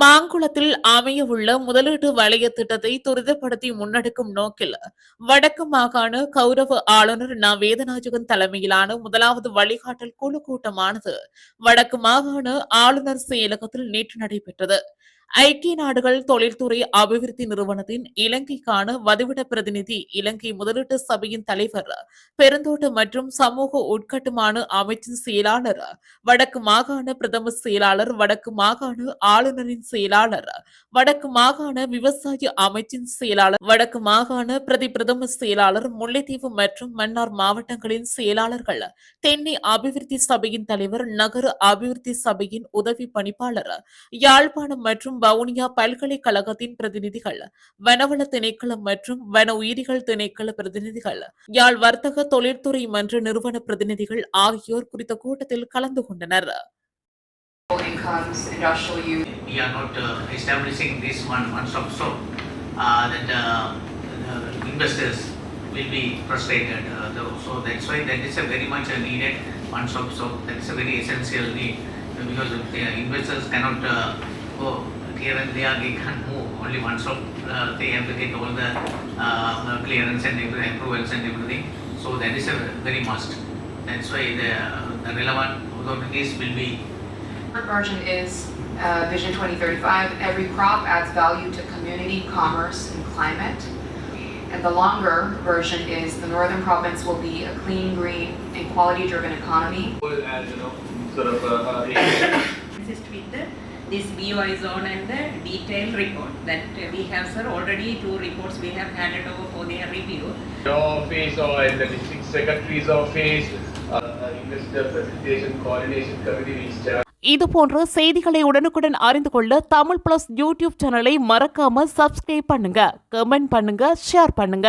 மாங்குளத்தில் அமையவுள்ள முதலீட்டு வலய திட்டத்தை துரிதப்படுத்தி முன்னெடுக்கும் நோக்கில் வடக்கு மாகாண கௌரவ ஆளுநர் ந. வேதநாயகன் தலைமையிலான முதலாவது வழிகாட்டல் குழு கூட்டமானது வடக்கு மாகாண ஆளுநர் செயலகத்தில் நேற்று நடைபெற்றது. ஐக்கிய நாடுகள் தொழில்துறை அபிவிருத்தி நிறுவனத்தின் இலங்கைக்கான வதிவிட பிரதிநிதி இலங்கை முதலீட்டு சபையின் தலைவர் பெருந்தோட்ட மற்றும் சமூக உட்கட்டுமான அமைச்சின் செயலாளர் வடக்கு மாகாண பிரதம செயலாளர் வடக்கு மாகாண ஆளுநரின் செயலாளர் வடக்கு மாகாண விவசாய அமைச்சின் செயலாளர் வடக்கு மாகாண பிரதி பிரதம செயலாளர் முல்லைத்தீவு மற்றும் மன்னார் மாவட்டங்களின் செயலாளர்கள் தென்னை அபிவிருத்தி சபையின் தலைவர் நகர அபிவிருத்தி சபையின் உதவி பணிப்பாளர் யாழ்ப்பாணம் மற்றும் மற்றும் வவுனியா பல்கலைக்கழகத்தின் பிரதிநிதிகள் வனவள திணைக்களம் மற்றும் வன உயிரிகள் திணைக்கள பிரதிநிதிகள் யாழ் வர்த்தக தொழிற்துறை மன்ற நிறுவன பிரதிநிதிகள் ஆகியோர் குறித்த கூட்டத்தில் கலந்து கொண்டனர் will be frustrated. Uh, though- so that's why that is a very much a needed one-stop shop. That is a very essential need because if the investors cannot uh, go here and there, they can't move. Only one stop, uh, they have to get all the uh, clearance and every- approvals and everything. So that is a very must. That's why the, the relevant authorities will be Short version is uh, Vision 2035, every crop adds value to community, commerce, and climate. And the longer version is the northern province will be a clean, green, and quality-driven economy. and you know sort of uh, uh, assist with the, this BOI zone and the detailed report that uh, we have, sir, already two reports we have handed over for their review. your office or in the district secretary's office, uh, uh, investor facilitation coordination committee will start. இதுபோன்ற செய்திகளை உடனுக்குடன் அறிந்து கொள்ள Tamil plus YouTube சேனலை மறக்காம subscribe பண்ணுங்க comment பண்ணுங்க share பண்ணுங்க